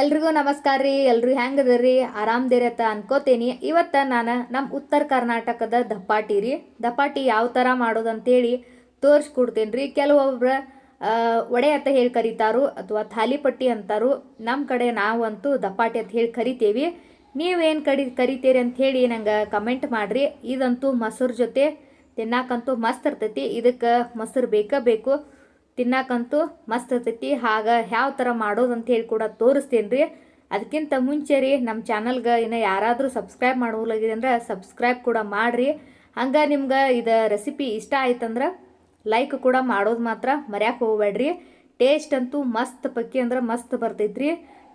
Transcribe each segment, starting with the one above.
ಎಲ್ರಿಗೂ ನಮಸ್ಕಾರ ರೀ, ಎಲ್ರು ಹೆಂಗದ್ರಿ? ಆರಾಮ್ದಿರಿ ಅಂತ ಅನ್ಕೋತೀನಿ. ಇವತ್ತು ನಾನು ನಮ್ಮ ಉತ್ತರ ಕರ್ನಾಟಕದ ದಪ್ಪಾಟಿ ರೀ. ದಪ್ಪಾಟಿ ಯಾವ ಥರ ಮಾಡೋದಂತೇಳಿ ತೋರಿಸ್ಕೊಡ್ತೀನಿ ರೀ. ಕೆಲವೊಬ್ರು ಒಡೆ ಅಂತ ಹೇಳಿ ಕರೀತಾರು ಅಥವಾ ಥಾಲಿಪಟ್ಟಿ ಅಂತಾರು. ನಮ್ಮ ಕಡೆ ನಾವಂತೂ ದಪ್ಪಾಟಿ ಅಂತ ಹೇಳಿ ಕರಿತೇವಿ. ನೀವೇನು ಕಡಿ ಕರಿತೀರಿ ಅಂತ ಹೇಳಿ ನಂಗೆ ಕಮೆಂಟ್ ಮಾಡಿರಿ. ಇದಂತೂ ಮೊಸರು ಜೊತೆ ತಿನ್ನಾಕಂತೂ ಮಸ್ತ್ ಇರ್ತೈತಿ. ಇದಕ್ಕೆ ಮೊಸರು ಬೇಕೇ ಬೇಕು. ತಿನ್ನಾಕಂತೂ ಮಸ್ತ್ ಇರ್ತೈತಿ ಹಾಗೆ ಯಾವ ಥರ ಮಾಡೋದು ಅಂತ ಹೇಳಿ ಕೂಡ ತೋರಿಸ್ತೀನಿ ರೀ. ಅದಕ್ಕಿಂತ ಮುಂಚೆ ರೀ ನಮ್ಮ ಚಾನಲ್ಗೆ ಇನ್ನು ಯಾರಾದರೂ ಸಬ್ಸ್ಕ್ರೈಬ್ ಮಾಡೋಲಾಗಿದೆ ಅಂದ್ರೆ ಸಬ್ಸ್ಕ್ರೈಬ್ ಕೂಡ ಮಾಡಿರಿ. ಹಂಗೆ ನಿಮ್ಗೆ ಇದು ರೆಸಿಪಿ ಇಷ್ಟ ಆಯ್ತಂದ್ರೆ ಲೈಕ್ ಕೂಡ ಮಾಡೋದು ಮಾತ್ರ ಮರ್ಯಾಕೆ ಹೋಗ್ಬೇಡ್ರಿ. ಟೇಸ್ಟ್ ಅಂತೂ ಮಸ್ತ್ ಪಕ್ಕಿ ಅಂದ್ರೆ ಮಸ್ತ್ ಬರ್ತೈತ್ರಿ.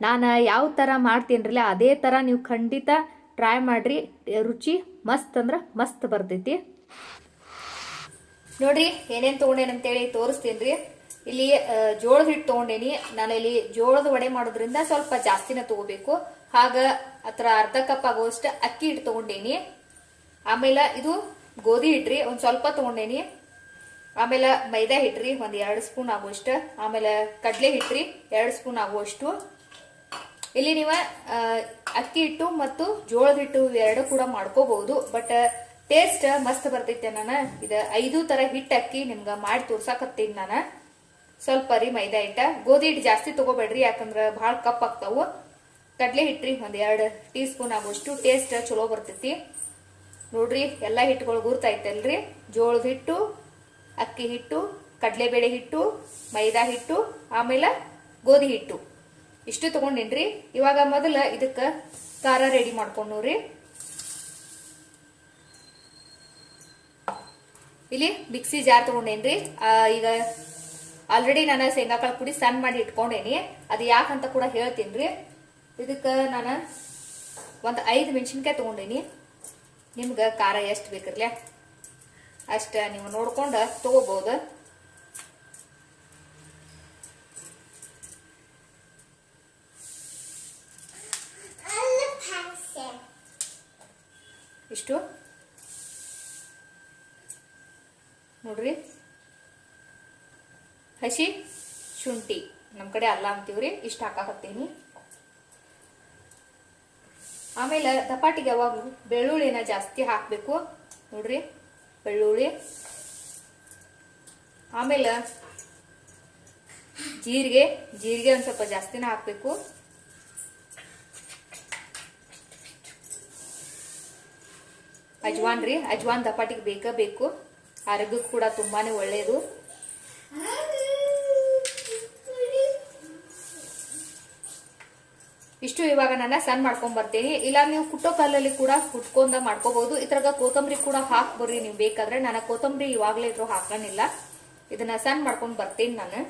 ನಾನು ಯಾವ ಥರ ಮಾಡ್ತೀನಿರಲ್ಲ ಅದೇ ಥರ ನೀವು ಖಂಡಿತ ಟ್ರೈ ಮಾಡಿರಿ. ರುಚಿ ಮಸ್ತ್ ಅಂದ್ರೆ ಮಸ್ತ್ ಬರ್ತೈತಿ. ನೋಡ್ರಿ, ಏನೇನು ತಗೊಂಡೇನ ಅಂತೇಳಿ ತೋರಿಸ್ತೀನಿ ರೀ ಇಲ್ಲಿ ಜೋಳದ ಹಿಟ್ಟು ತೊಗೊಂಡೇನಿ. ನಾನು ಇಲ್ಲಿ ಜೋಳದ ವಡೆ ಮಾಡೋದ್ರಿಂದ ಸ್ವಲ್ಪ ಜಾಸ್ತಿನ ತಗೋಬೇಕು. ಹಾಗ ಹತ್ರ ಅರ್ಧ ಕಪ್ ಆಗುವಷ್ಟು ಅಕ್ಕಿ ಹಿಟ್ಟು ತೊಗೊಂಡೇನಿ. ಆಮೇಲೆ ಇದು ಗೋಧಿ ಹಿಟ್ರಿ, ಒಂದು ಸ್ವಲ್ಪ ತೊಗೊಂಡೇನಿ. ಆಮೇಲೆ ಮೈದಾ ಹಿಟ್ರಿ, ಒಂದು ಎರಡು ಸ್ಪೂನ್ ಆಗುವಷ್ಟು. ಆಮೇಲೆ ಕಡಲೆ ಹಿಟ್ರಿ, ಎರಡು ಸ್ಪೂನ್ ಆಗುವಷ್ಟು. ಇಲ್ಲಿ ನೀವು ಅಕ್ಕಿ ಹಿಟ್ಟು ಮತ್ತು ಜೋಳದ ಹಿಟ್ಟು ಎರಡು ಕೂಡ ಮಾಡ್ಕೋಬಹುದು. ಬಟ್ ಟೇಸ್ಟ್ ಮಸ್ತ್ ಬರ್ತೈತೆ ನಾನು ಇದು ಐದು ತರ ಹಿಟ್ಟು ಅಕ್ಕಿ ನಿಮ್ಗೆ ಮಾಡಿ ತೋರ್ಸಾಕತ್ತೀನಿ ನಾನು. ಸ್ವಲ್ಪ ರೀ ಮೈದಾ ಹಿಟ್ಟ. ಗೋಧಿ ಹಿಟ್ಟು ಜಾಸ್ತಿ ತೊಗೋಬೇಡ್ರಿ, ಯಾಕಂದ್ರೆ ಭಾಳ ಕಪ್ ಆಗ್ತಾವು. ಕಡಲೆ ಹಿಟ್ರಿ ಒಂದು ಎರಡು ಟೀ ಸ್ಪೂನ್ ಆಗುವಷ್ಟು ಟೇಸ್ಟ್ ಚಲೋ ಬರ್ತೈತಿ. ನೋಡ್ರಿ, ಎಲ್ಲ ಹಿಟ್ಟುಗಳು ಗುರ್ತೈತಲ್ರಿ ಜೋಳದ ಹಿಟ್ಟು, ಅಕ್ಕಿ ಹಿಟ್ಟು, ಕಡಲೆಬೇಳೆ ಹಿಟ್ಟು, ಮೈದಾ ಹಿಟ್ಟು, ಆಮೇಲೆ ಗೋಧಿ ಹಿಟ್ಟು. ಇಷ್ಟು ತೊಗೊಂಡಿನ್ರಿ. ಇವಾಗ ಮೊದಲ ಇದಕ್ಕೆ ಖಾರ ರೆಡಿ ಮಾಡ್ಕೊಂಡ್ರಿ ಇಲ್ಲಿ ಮಿಕ್ಸಿ ಜಾರ್ ತಗೊಂಡೇನ್ರಿ? ಈಗ ಆಲ್ರೆಡಿ ನಾನು ಶೇಂಗಾಕಾಳು ಪುಡಿ ಸಣ್ಣ ಮಾಡಿ ಇಟ್ಕೊಂಡೇನಿ. ಅದು ಯಾಕಂತ ಕೂಡ ಹೇಳ್ತೀನಿ ಇದಕ್ಕೆ ನಾನು ಒಂದು ಐದು ಮೆಣಸಿನ್ಕಾಯಿ ತಗೊಂಡೇನಿ. ನಿಮ್ಗೆ ಖಾರ ಎಷ್ಟು ಬೇಕಿರ್ಲೆ ಅಷ್ಟ ನೀವು ನೋಡ್ಕೊಂಡು ತಗೋಬಹುದು ಇಷ್ಟು ನೋಡ್ರಿ. ಹಸಿ ಶುಂಠಿ. ನಮ್ಮ ಕಡೆ ಅಲ್ಲ ಅಂತೀವ್ರಿ, ಇಷ್ಟು ಹಾಕಾಕತ್ತೀನಿ. ಆಮೇಲೆ ದಪಾಟಿಗೆ ಯಾವಾಗಲೂ ಬೆಳ್ಳುಳ್ಳಿನ ಜಾಸ್ತಿ ಹಾಕಬೇಕು. ನೋಡ್ರಿ, ಬೆಳ್ಳುಳ್ಳಿ. ಆಮೇಲೆ ಜೀರಿಗೆ ಜೀರಿಗೆ ಒಂದು ಸ್ವಲ್ಪ ಜಾಸ್ತಿನ ಹಾಕಬೇಕು. ಅಜ್ವಾನ್ ರೀ ಅಜ್ವಾನ್ ದಪಾಟಿಗೆ ಬೇಕೇ ಬೇಕು. ಆರೋಗ್ಯಕ್ಕೆ ಕೂಡ ತುಂಬಾನೇ ಒಳ್ಳೆಯದು ಇಷ್ಟು ಇವಾಗ ನಾನು ಸಣ್ಣ ಮಾಡ್ಕೊಂಡ್ ಬರ್ತೀನಿ. ಇಲ್ಲ, ನೀವು ಕುಟ್ಟೋ ಕಲ್ಲಲ್ಲಿ ಕೂಡ ಕುಟ್ಕೊಂಡ ಮಾಡ್ಕೋಬಹುದು. ಇದ್ರಾಗ ಕೊತ್ತಂಬರಿ ಕೂಡ ಹಾಕ್ಬರ್ರಿ ನೀವು ಬೇಕಾದ್ರೆ ನಾನು ಕೊತ್ತಂಬರಿ ಇವಾಗಲೇ ಇದ್ರು ಹಾಕಣಿಲ್ಲ ಇದನ್ನ ಸಣ್ಣ ಮಾಡ್ಕೊಂಡು ಬರ್ತೀನಿ ನಾನು.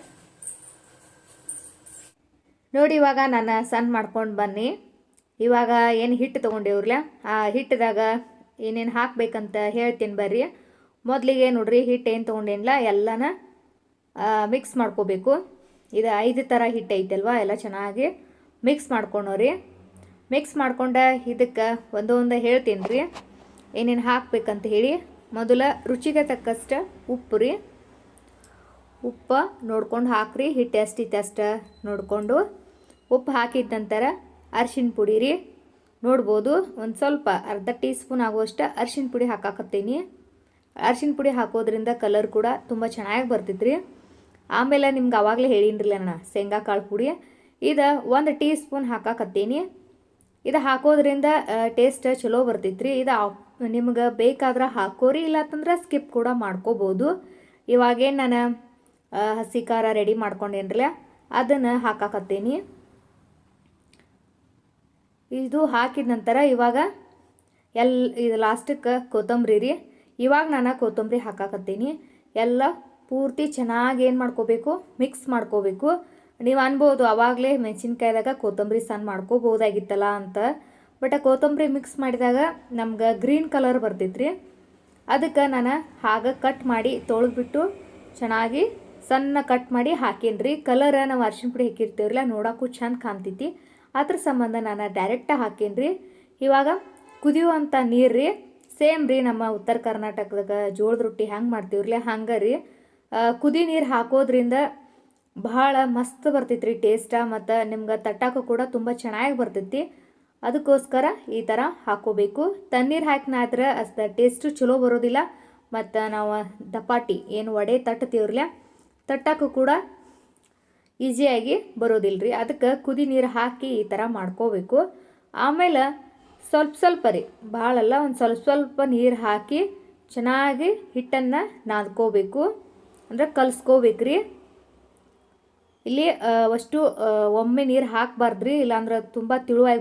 ನೋಡಿ, ಇವಾಗ ನಾನು ಸಣ್ಣ ಮಾಡ್ಕೊಂಡು ಬನ್ನಿ. ಇವಾಗ ಏನು ಹಿಟ್ಟು ತೊಗೊಂಡಿವ್ರಲ್ಲ, ಆ ಹಿಟ್ಟದಾಗ ಏನೇನು ಹಾಕ್ಬೇಕಂತ ಹೇಳ್ತೀನಿ ಬರ್ರಿ. ಮೊದಲಿಗೆ ನೋಡ್ರಿ ಏನು ತೊಗೊಂಡೇನಿಲ್ಲ ಎಲ್ಲನ ಮಿಕ್ಸ್ ಮಾಡ್ಕೋಬೇಕು. ಇದು ಐದು ಥರ ಹಿಟ್ಟು ಐತಲ್ವ? ಎಲ್ಲ ಚೆನ್ನಾಗಿ ಮಿಕ್ಸ್ ಮಾಡ್ಕೊಂಡವ್ರಿ ಮಿಕ್ಸ್ ಮಾಡ್ಕೊಂಡ ಇದಕ್ಕೆ ಒಂದೊಂದು ಹೇಳ್ತೀನಿ ರೀ ಏನೇನು ಹಾಕ್ಬೇಕಂತ ಹೇಳಿ. ಮೊದಲ ರುಚಿಗೆ ತಕ್ಕಷ್ಟು ಉಪ್ಪು ರೀ. ಉಪ್ಪು ನೋಡ್ಕೊಂಡು ಹಾಕ್ರಿ. ಹಿಟ್ಟು ಎಷ್ಟಿತ್ತು ಅಷ್ಟು ನೋಡಿಕೊಂಡು. ಉಪ್ಪು ಹಾಕಿದ ನಂತರ ಅರ್ಶಿಣ ಪುಡಿ ರೀ. ನೋಡ್ಬೋದು, ಒಂದು ಸ್ವಲ್ಪ ಅರ್ಧ ಟೀ ಸ್ಪೂನ್ ಆಗುವಷ್ಟು ಅರ್ಶಿನ ಪುಡಿ ಹಾಕಾಕತ್ತೀನಿ. ಅರ್ಶಿಣ ಪುಡಿ ಹಾಕೋದ್ರಿಂದ ಕಲರ್ ಕೂಡ ತುಂಬ ಚೆನ್ನಾಗಿ ಬರ್ತೈತ್ರಿ. ಆಮೇಲೆ ನಿಮ್ಗೆ ಆವಾಗಲೇ ಹೇಳಿನ್ರಿಲ್ಲ ನಾನು ಶೇಂಗಾ ಕಾಳು ಪುಡಿ. ಇದು ಒಂದು ಟೀ ಸ್ಪೂನ್ ಹಾಕಾಕತ್ತೀನಿ. ಇದು ಹಾಕೋದ್ರಿಂದ ಟೇಸ್ಟ್ ಚಲೋ ಬರ್ತೈತ್ರಿ. ಇದು ನಿಮ್ಗೆ ಬೇಕಾದ್ರೆ ಹಾಕೋರಿ ಇಲ್ಲ ಅಂತಂದ್ರೆ ಸ್ಕಿಪ್ ಕೂಡ ಮಾಡ್ಕೋಬೋದು. ಇವಾಗೇನು ನಾನು ಹಸಿ ಖಾರ ರೆಡಿ ಮಾಡ್ಕೊಂಡೇನ್ರಲ್ಲ, ಅದನ್ನು ಹಾಕಾಕತ್ತೀನಿ. ಇದು ಹಾಕಿದ ನಂತರ ಇವಾಗ ಎಲ್, ಇದು ಲಾಸ್ಟಕ್ಕೆ ಕೊತ್ತಂಬರಿ ರೀ ಇವಾಗ ನಾನು ಕೊತ್ತಂಬರಿ ಹಾಕಾಕತ್ತೀನಿ. ಎಲ್ಲ ಪೂರ್ತಿ ಚೆನ್ನಾಗಿ ಏನು ಮಾಡ್ಕೋಬೇಕು? ಮಿಕ್ಸ್ ಮಾಡ್ಕೋಬೇಕು. ನೀವು ಅನ್ಬೋದು ಅವಾಗಲೇ ಮೆಣಸಿನ್ಕಾಯ್ದಾಗ ಕೊತ್ತಂಬರಿ ಸಣ್ಣ ಮಾಡ್ಕೋಬೋದಾಗಿತ್ತಲ್ಲ ಅಂತ. ಬಟ್ ಕೊತ್ತಂಬರಿ ಮಿಕ್ಸ್ ಮಾಡಿದಾಗ ನಮ್ಗೆ ಗ್ರೀನ್ ಕಲರ್ ಬರ್ತೈತ್ರಿ. ಅದಕ್ಕೆ ನಾನು ಹಾಗೆ ಕಟ್ ಮಾಡಿ ತೊಳೆದ್ಬಿಟ್ಟು ಚೆನ್ನಾಗಿ ಸಣ್ಣ ಕಟ್ ಮಾಡಿ ಹಾಕೇನ್ರಿ. ಕಲರ್ ನಾವು ಅರ್ಶಿನ ಪುಡಿ ಹಾಕಿರ್ತೀವ್ರಲ್ಲ ನೋಡೋಕ್ಕೂ ಚಂದ ಕಾಣ್ತೈತಿ. ಅದ್ರ ಸಂಬಂಧ ನಾನು ಡೈರೆಕ್ಟಾಗಿ ಹಾಕೇನ್ರಿ. ಇವಾಗ ಕುದಿಯುವಂಥ ನೀರು ರೀ ಸೇಮ್ ರೀ ನಮ್ಮ ಉತ್ತರ ಕರ್ನಾಟಕದಾಗ ಜೋಳದ ರೊಟ್ಟಿ ಹೆಂಗೆ ಮಾಡ್ತೀವ್ರಲ್ಲ ಹಂಗೆ ರೀ ಕುದಿ ನೀರು ಹಾಕೋದ್ರಿಂದ ಭಾಳ ಮಸ್ತ್ ಬರ್ತೈತೆ ರೀ ಟೇಸ್ಟ ಮತ್ತು ನಿಮ್ಗೆ ತಟ್ಟಾಕು ಕೂಡ ತುಂಬ ಚೆನ್ನಾಗಿ ಬರ್ತೈತಿ. ಅದಕ್ಕೋಸ್ಕರ ಈ ಥರ ಹಾಕೋಬೇಕು. ತಣ್ಣೀರು ಹಾಕಿನಾದ್ರೆ ಅಷ್ಟು ಟೇಸ್ಟು ಚಲೋ ಬರೋದಿಲ್ಲ. ಮತ್ತು ನಾವು ದಪಾಟಿ, ಏನು ವಡೆ ತಟ್ತೀವ್ರಲ್ಲ ತಟ್ಟಕ್ಕೂ ಕೂಡ ಈಸಿಯಾಗಿ ಬರೋದಿಲ್ಲ ರೀ ಅದಕ್ಕೆ ಕುದಿ ನೀರು ಹಾಕಿ ಈ ಥರ ಮಾಡ್ಕೋಬೇಕು. ಆಮೇಲೆ ಸ್ವಲ್ಪ ಸ್ವಲ್ಪ ರೀ. ಭಾಳಲ್ಲ ಒಂದು ಸ್ವಲ್ಪ ಸ್ವಲ್ಪ ನೀರು ಹಾಕಿ ಚೆನ್ನಾಗಿ ಹಿಟ್ಟನ್ನು ನಾದ್ಕೋಬೇಕು. ಅಂದರೆ ಕಲಿಸ್ಕೋಬೇಕು ರೀ. ಇಲ್ಲಿ ಅಷ್ಟು ಒಮ್ಮೆ ನೀರು ಹಾಕಬಾರ್ದು ರೀ ಇಲ್ಲಾಂದ್ರೆ ತುಂಬ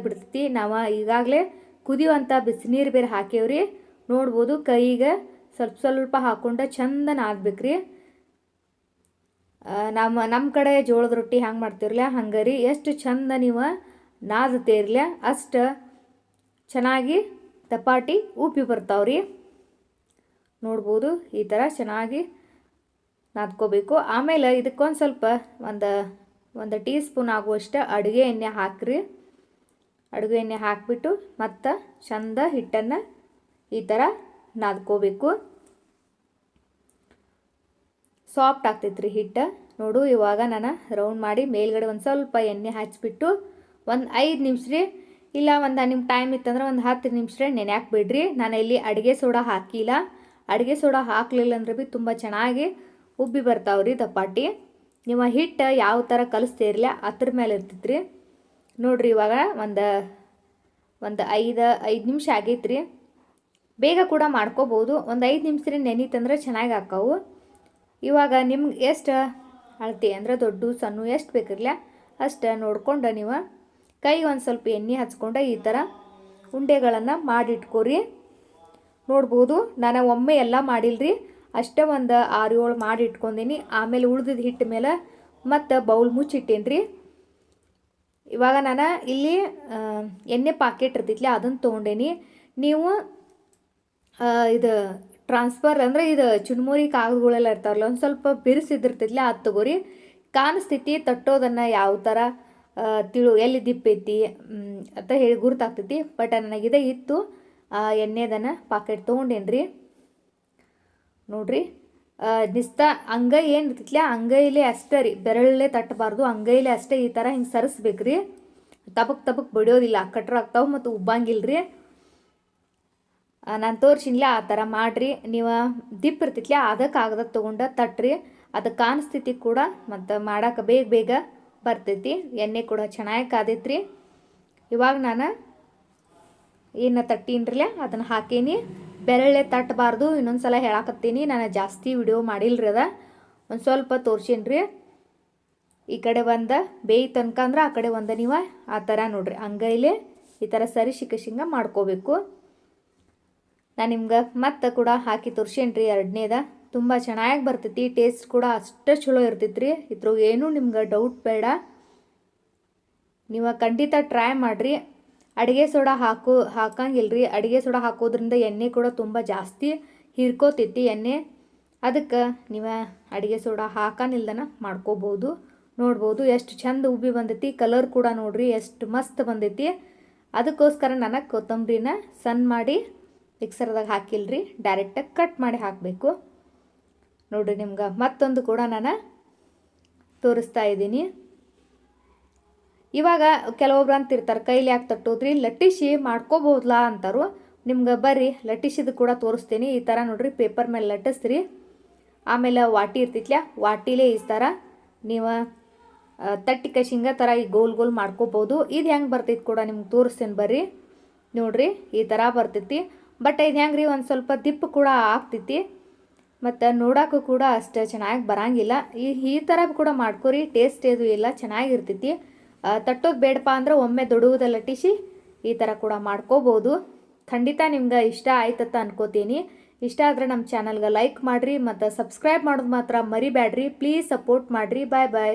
ಬಿಡ್ತೈತಿ ನಾವು ಈಗಾಗಲೇ ಕುದಿಯುವಂಥ ಬಿಸಿನೀರು ಬೇರೆ ಹಾಕೇವ್ರಿ ನೋಡ್ಬೋದು ಕೈಗೆ ಸ್ವಲ್ಪ ಸ್ವಲ್ಪ ಹಾಕ್ಕೊಂಡು ಚಂದ ನಾದ್ಬೇಕು ರೀ. ನಮ್ಮ ನಮ್ಮ ಕಡೆ ಜೋಳದ ರೊಟ್ಟಿ ಹ್ಯಾಂಗೆ ಮಾಡ್ತಿರಲ್ಲ ಹಂಗೆ ರೀ. ಎಷ್ಟು ಚಂದ ನೀವು ನಾದ್ತೀರ್ಲ ಅಷ್ಟು ಚೆನ್ನಾಗಿ ದಪಾಟಿ ಉಪ್ಪಿ ಬರ್ತಾವ್ರಿ. ನೋಡ್ಬೋದು ಈ ಥರ ಚೆನ್ನಾಗಿ ನಾದ್ಕೋಬೇಕು. ಆಮೇಲೆ ಇದಕ್ಕೊಂದು ಸ್ವಲ್ಪ ಒಂದು ಒಂದು ಟೀ ಸ್ಪೂನ್ ಆಗುವಷ್ಟು ಅಡುಗೆ ಎಣ್ಣೆ ಹಾಕ್ರಿ. ಅಡುಗೆ ಎಣ್ಣೆ ಹಾಕಿಬಿಟ್ಟು ಮತ್ತು ಚಂದ ಹಿಟ್ಟನ್ನು ಈ ಥರ ನಾದ್ಕೋಬೇಕು. ಸಾಫ್ಟ್ ಆಗ್ತೈತ್ರಿ ರೀ ಹಿಟ್ಟು. ನೋಡು ಇವಾಗ ನಾನು ರೌಂಡ್ ಮಾಡಿ ಮೇಲ್ಗಡೆ ಒಂದು ಸ್ವಲ್ಪ ಎಣ್ಣೆ ಹಚ್ಚಿಬಿಟ್ಟು ಒಂದು ಐದು ನಿಮಿಷ ರೀ ಇಲ್ಲ, ಒಂದು ನಿಮ್ಗೆ ಟೈಮ್ ಇತ್ತಂದ್ರೆ ಒಂದು ಹತ್ತು ನಿಮಿಷ ನೆನೆಯಾಕೆ ಬಿಡ್ರಿ. ನಾನು ಇಲ್ಲಿ ಅಡುಗೆ ಸೋಡಾ ಹಾಕಿಲ್ಲ. ಅಡುಗೆ ಸೋಡಾ ಹಾಕಲಿಲ್ಲ ಅಂದ್ರೆ ಭೀ ತುಂಬ ಚೆನ್ನಾಗಿ ಉಬ್ಬಿ ಬರ್ತಾವ್ರಿ ದಪಾಟಿ ನಿಮ್ಮ ಹಿಟ್ಟು ಯಾವ ಥರ ಕಲಿಸ್ತೀರಲ್ಲ ಅದ್ರ ಮೇಲೆ ಇರ್ತೈತ್ರಿ. ನೋಡ್ರಿ ಇವಾಗ ಒಂದು ಒಂದು ಐದು ಐದು ನಿಮಿಷ ಆಗೈತ್ರಿ. ಬೇಗ ಕೂಡ ಮಾಡ್ಕೋಬೋದು. ಒಂದು ಐದು ನಿಮಿಷ ನೆನೀತಂದ್ರೆ ಚೆನ್ನಾಗಿ ಹಾಕವು. ಇವಾಗ ನಿಮ್ಗೆ ಎಷ್ಟು ಅಳತೆ ಅಂದ್ರೆ ದೊಡ್ಡ ಸಣ್ಣ ಎಷ್ಟು ಬೇಕಿರಲ್ಲ ಅಷ್ಟು ನೋಡ್ಕೊಂಡು ನೀವು ಕೈಗೆ ಒಂದು ಸ್ವಲ್ಪ ಎಣ್ಣೆ ಹಚ್ಕೊಂಡು ಈ ಥರ ಉಂಡೆಗಳನ್ನು ಮಾಡಿಟ್ಕೋರಿ. ನೋಡ್ಬೋದು, ನಾನು ಒಮ್ಮೆ ಎಲ್ಲ ಮಾಡಿಲ್ರಿ, ಅಷ್ಟೇ ಒಂದು ಆರು ಏಳು ಮಾಡಿ ಇಟ್ಕೊಂಡೀನಿ ಆಮೇಲೆ ಉಳ್ದಿದ್ದು ಹಿಟ್ಟ ಮೇಲೆ ಮತ್ತು ಬೌಲ್ ಮುಚ್ಚಿಟ್ಟೇನಿ ರೀ ಇವಾಗ ನಾನು ಇಲ್ಲಿ ಎಣ್ಣೆ ಪಾಕೆಟ್ ಇರ್ತೈತಿ ಅದನ್ನು ತೊಗೊಂಡೇನಿ. ನೀವು ಇದು ಟ್ರಾನ್ಸ್ಫರ್ ಅಂದರೆ ಇದು ಚುನ್ಮುರಿ ಕಾಗದಗಳೆಲ್ಲ ಇರ್ತಾವಲ್ಲ, ಒಂದು ಸ್ವಲ್ಪ ಬಿರುಸಿದಿರ್ತೈತ್ಲಿ ಅದು ತಗೋರಿ. ಕಾಣಿಸ್ತೈತಿ ತಟ್ಟೋದನ್ನು ಯಾವ ಥರ ತಿಳು, ಎಲ್ಲಿ ದಿಪ್ಪೈತಿ ಅಂತ ಹೇಳಿ ಗುರುತಾಗ್ತೈತಿ. ಬಟ್ ನನಗಿದೆ ಇತ್ತು ಎಣ್ಣೆದನ್ನು ಪಾಕೆಟ್ ತೊಗೊಂಡೇನ್ರಿ? ನೋಡ್ರಿ ನಿಸ್ತ ಅಂಗೈ ಏನು ಇರ್ತೈತ್ಲ, ಅಂಗೈಲೇ ಅಷ್ಟೇ ರೀ, ಬೆರಳಲ್ಲೇ ತಟ್ಟಬಾರ್ದು, ಅಂಗೈಲೇ ಅಷ್ಟೇ ಈ ಥರ ಹಿಂಗೆ ಸರಿಸ್ಬೇಕು ರೀ ತಬಕ್ ತಬಕ್ ಬಡಿಯೋದಿಲ್ಲ, ಕಟ್ರ ಆಗ್ತಾವೆ ಮತ್ತು ಉಬ್ಬಂಗಿಲ್ಲ ರೀ ನಾನು ತೋರಿಸಿನ್ಲ, ಆ ಥರ ಮಾಡಿರಿ. ನೀವು ದಿಪ್ ಇರ್ತೈತ್ಲ ಅದಕ್ಕೆ ಆಗದ ತೊಗೊಂಡು ತಟ್ಟ್ರಿ ಅದು ಕಾಣಿಸ್ತೈತಿ ಕೂಡ ಮತ್ತು ಮಾಡೋಕೆ ಬೇಗ ಬೇಗ ಬರ್ತೈತಿ, ಎಣ್ಣೆ ಕೂಡ ಚೆನ್ನಾಗಿ ಕಾದೈತ್ರಿ. ಇವಾಗ ನಾನು ಏನು ತಟ್ಟೀನ್ರಲ್ಲ ಅದನ್ನು ಹಾಕೀನಿ. ಬೆರಳೆ ತಟ್ಟಬಾರ್ದು ಇನ್ನೊಂದು ಸಲ ಹೇಳಕತ್ತೀನಿ. ನಾನು ಜಾಸ್ತಿ ವಿಡಿಯೋ ಮಾಡಿಲ್ರಿ ಅದ. ಒಂದು ಸ್ವಲ್ಪ ತೋರ್ಸೀನಿ ಈ ಕಡೆ ಒಂದು, ಬೇಯಿ ತನಕ ಅಂದ್ರೆ ಆ ಕಡೆ ಒಂದು ನೀವು, ಆ ಥರ ನೋಡ್ರಿ. ಅಂಗೈಲೇ ಈ ಥರ ಸರಿ ಶಿಂಗ ಮಾಡ್ಕೋಬೇಕು. ನಾನು ನಿಮ್ಗೆ ಮತ್ತೆ ಕೂಡ ಹಾಕಿ ತೋರ್ಸೇನಿ ರೀ ಎರಡನೇದ. ತುಂಬ ಚೆನ್ನಾಗಿ ಬರ್ತೈತಿ ಟೇಸ್ಟ್ ಕೂಡ ಅಷ್ಟೇ ಚಲೋ ಇರ್ತೈತಿ ರೀ ಏನು ಏನೂ ನಿಮ್ಗೆ ಡೌಟ್ ಬೇಡ. ನೀವು ಖಂಡಿತ ಟ್ರೈ ಮಾಡಿರಿ. ಅಡುಗೆ ಸೋಡಾ ಹಾಕೋ, ಹಾಕಂಗಿಲ್ರಿ. ಅಡುಗೆ ಸೋಡಾ ಹಾಕೋದ್ರಿಂದ ಎಣ್ಣೆ ಕೂಡ ತುಂಬ ಜಾಸ್ತಿ ಹಿರ್ಕೋತೈತಿ ಎಣ್ಣೆ. ಅದಕ್ಕೆ ನೀವು ಅಡುಗೆ ಸೋಡಾ ಹಾಕನಿಲ್ದನ ಮಾಡ್ಕೋಬೋದು, ನೋಡ್ಬೋದು. ಎಷ್ಟು ಚಂದ ಉಬ್ಬಿ ಬಂದೈತಿ ಕಲರ್ ಕೂಡ ನೋಡ್ರಿ, ಎಷ್ಟು ಮಸ್ತ್ ಬಂದೈತಿ. ಅದಕ್ಕೋಸ್ಕರ ನನಗೆ ಕೊತ್ತಂಬರಿನ ಸಣ್ಣ ಮಾಡಿ ಮಿಕ್ಸರ್ದಾಗ ಹಾಕಿಲ್ರಿ. ಡೈರೆಕ್ಟಾಗಿ ಕಟ್ ಮಾಡಿ ಹಾಕಬೇಕು. ನೋಡಿರಿ ನಿಮ್ಗೆ ಮತ್ತೊಂದು ಕೂಡ ನಾನು ತೋರಿಸ್ತಾ ಇದ್ದೀನಿ. ಇವಾಗ ಕೆಲವೊಬ್ರು ಅಂತಿರ್ತಾರೆ, ಕೈಲಿ ಯಾಕೆ ತಟ್ಟೋದ್ರಿ? ಲಟ್ಟಿಸಿ ಮಾಡ್ಕೋಬೋದಲ್ಲ ಅಂತಾರು. ನಿಮ್ಗೆ ಬರ್ರಿ ಲಟ್ಟಿಸಿದ ಕೂಡ ತೋರಿಸ್ತೀನಿ. ಈ ಥರ ನೋಡ್ರಿ, ಪೇಪರ್ ಮೇಲೆ ಲಟ್ಟಿಸ್ರಿ. ಆಮೇಲೆ ವಾಟಿ ಇರ್ತಿತ್ಲ ವಾಟಿಲೇ ಈ ಥರ ನೀವು ತಟ್ಟಿ ಕಶಿಂಗ ಥರ ಈ ಗೋಲ್ ಗೋಲ್ ಮಾಡ್ಕೋಬೋದು. ಇದು ಹೆಂಗೆ ಬರ್ತೈತಿ ಕೂಡ ನಿಮ್ಗೆ ತೋರಿಸ್ತೀನಿ ಬರ್ರಿ. ನೋಡ್ರಿ, ಈ ಥರ ಬರ್ತೈತಿ. ಬಟ್ ಇದು ಹೆಂಗೆ ರೀ ಒಂದು ಸ್ವಲ್ಪ ದಿಪ್ಪು ಕೂಡ ಆಗ್ತೈತಿ. ಮತ್ತು ನೋಡೋಕ್ಕೂ ಕೂಡ ಅಷ್ಟೇ ಚೆನ್ನಾಗಿ ಬರಂಗಿಲ್ಲ. ಈ ಈ ಥರ ಕೂಡ ಮಾಡ್ಕೊರಿ ಟೇಸ್ಟ್ ಇದು ಇಲ್ಲ ಚೆನ್ನಾಗಿರ್ತೈತಿ. ತಟ್ಟೋದು ಬೇಡಪ್ಪ ಅಂದ್ರೆ ಒಮ್ಮೆ ದೊಡುವುದ ಲಟ್ಟಿಸಿ ಈ ಥರ ಕೂಡ ಮಾಡ್ಕೋಬೋದು. ಖಂಡಿತ ನಿಮ್ಗೆ ಇಷ್ಟ ಆಯ್ತತ್ತ ಅನ್ಕೋತೀನಿ. ಇಷ್ಟ ಆದರೆ ನಮ್ಮ ಚಾನಲ್ಗೆ ಲೈಕ್ ಮಾಡಿರಿ ಮತ್ತು ಸಬ್ಸ್ಕ್ರೈಬ್ ಮಾಡೋದು ಮಾತ್ರ ಮರಿಬೇಡ್ರಿ ಪ್ಲೀಸ್ ಸಪೋರ್ಟ್ ಮಾಡಿರಿ. ಬಾಯ್ ಬಾಯ್